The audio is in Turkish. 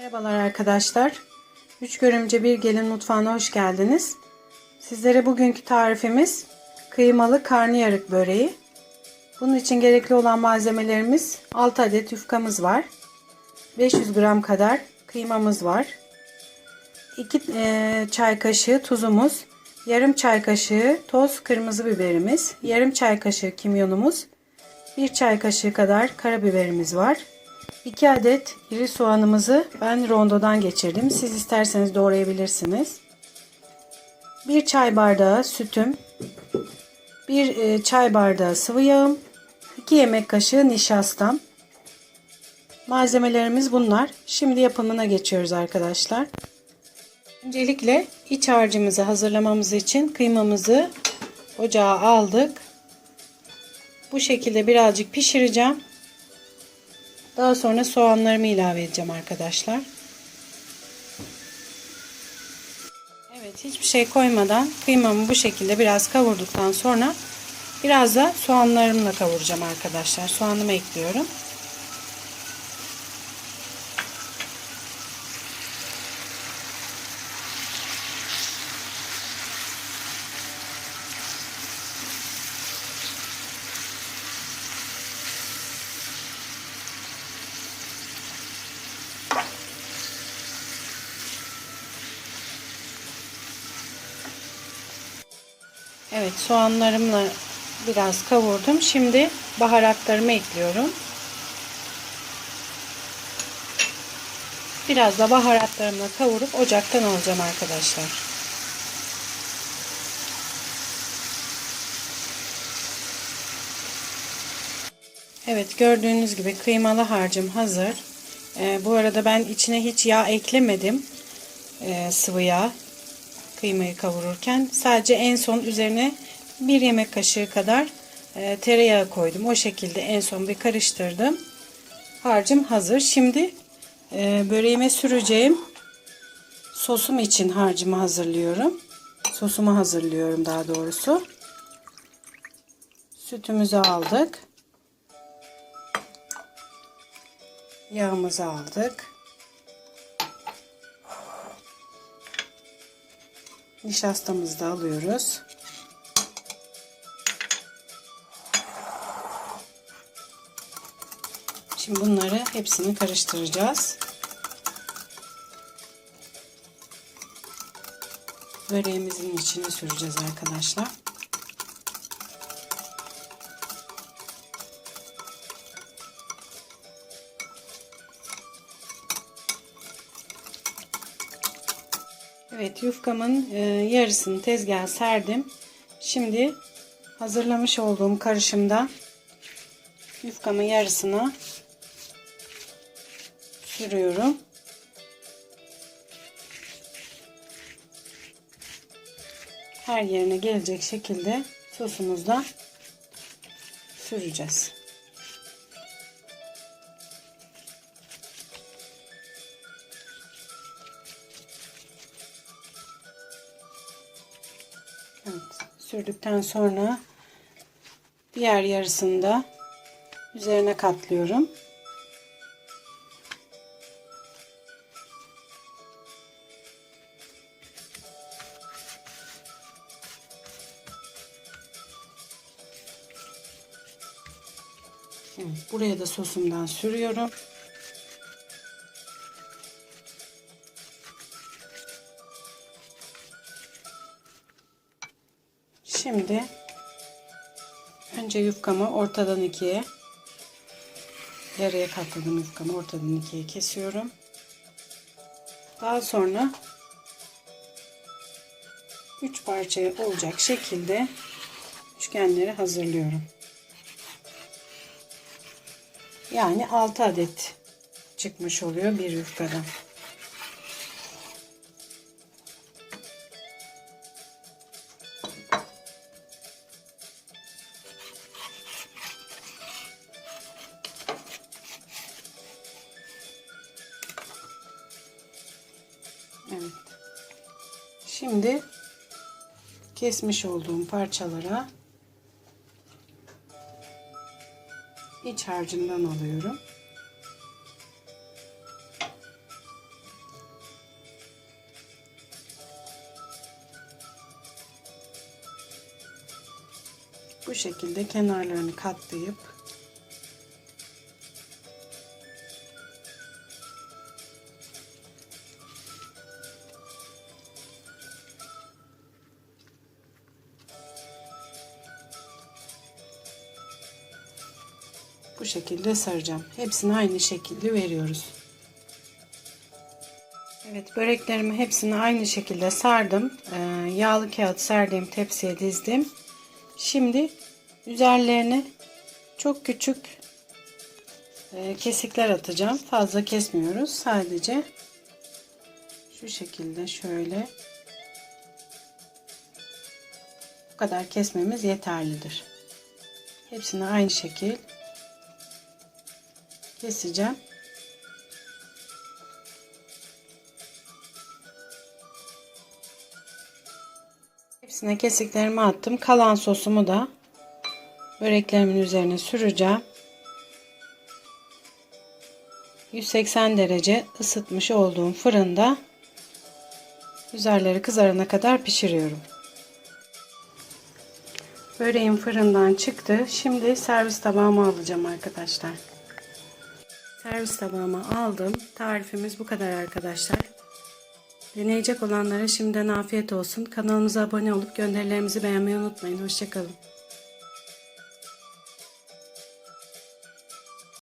Merhabalar arkadaşlar. Üç görümce bir gelin mutfağına hoş geldiniz. Sizlere bugünkü tarifimiz kıymalı karnıyarık böreği. Bunun için gerekli olan malzemelerimiz 6 adet yufkamız var. 500 gram kadar kıymamız var. 2 çay kaşığı tuzumuz, yarım çay kaşığı toz kırmızı biberimiz, yarım çay kaşığı kimyonumuz, 1 çay kaşığı kadar karabiberimiz var. 2 adet iri soğanımızı ben rondodan geçirdim. Siz isterseniz doğrayabilirsiniz. 1 çay bardağı sütüm, 1 çay bardağı sıvı yağım, 2 yemek kaşığı nişastam. Malzemelerimiz bunlar. Şimdi yapımına geçiyoruz arkadaşlar. Öncelikle iç harcımızı hazırlamamız için kıymamızı ocağa aldık. Bu şekilde birazcık pişireceğim. Daha sonra soğanlarımı ilave edeceğim arkadaşlar. Evet hiçbir şey koymadan kıymamı bu şekilde biraz kavurduktan sonra biraz da soğanlarımla kavuracağım arkadaşlar. Soğanımı ekliyorum. Evet soğanlarımla biraz kavurdum. Şimdi baharatlarımı ekliyorum. Biraz da baharatlarımla kavurup ocaktan alacağım arkadaşlar. Evet gördüğünüz gibi kıymalı harcım hazır. Ee, bu arada ben içine hiç yağ eklemedim. Ee, sıvı yağ kıymayı kavururken sadece en son üzerine bir yemek kaşığı kadar e, tereyağı koydum. O şekilde en son bir karıştırdım. Harcım hazır. Şimdi e, böreğime süreceğim sosum için harcımı hazırlıyorum. Sosumu hazırlıyorum daha doğrusu. Sütümüzü aldık. Yağımızı aldık. Nişastamızı da alıyoruz. Şimdi bunları hepsini karıştıracağız. Böreğimizin içine süreceğiz arkadaşlar. Evet yufkamın e, yarısını tezgaha serdim. Şimdi hazırlamış olduğum karışımda yufkamın yarısını sürüyorum. Her yerine gelecek şekilde sosumuzda süreceğiz. Evet, sürdükten sonra diğer yarısını da üzerine katlıyorum. Evet, buraya da sosumdan sürüyorum. Şimdi önce yufkamı ortadan ikiye yarıya katladım yufkamı ortadan ikiye kesiyorum. Daha sonra üç parçaya olacak şekilde üçgenleri hazırlıyorum. Yani 6 adet çıkmış oluyor bir yufkadan. Şimdi kesmiş olduğum parçalara iç harcımdan alıyorum. Bu şekilde kenarlarını katlayıp bu şekilde saracağım. Hepsini aynı şekilde veriyoruz. Evet böreklerimi hepsini aynı şekilde sardım. Ee, yağlı kağıt serdiğim tepsiye dizdim. Şimdi üzerlerine çok küçük e, kesikler atacağım. Fazla kesmiyoruz. Sadece şu şekilde şöyle bu kadar kesmemiz yeterlidir. Hepsini aynı şekil keseceğim. Hepsine kesiklerimi attım. Kalan sosumu da böreklerimin üzerine süreceğim. 180 derece ısıtmış olduğum fırında üzerleri kızarana kadar pişiriyorum. Böreğim fırından çıktı. Şimdi servis tabağıma alacağım arkadaşlar. Servis tabağıma aldım. Tarifimiz bu kadar arkadaşlar. Deneyecek olanlara şimdiden afiyet olsun. Kanalımıza abone olup gönderilerimizi beğenmeyi unutmayın. Hoşçakalın.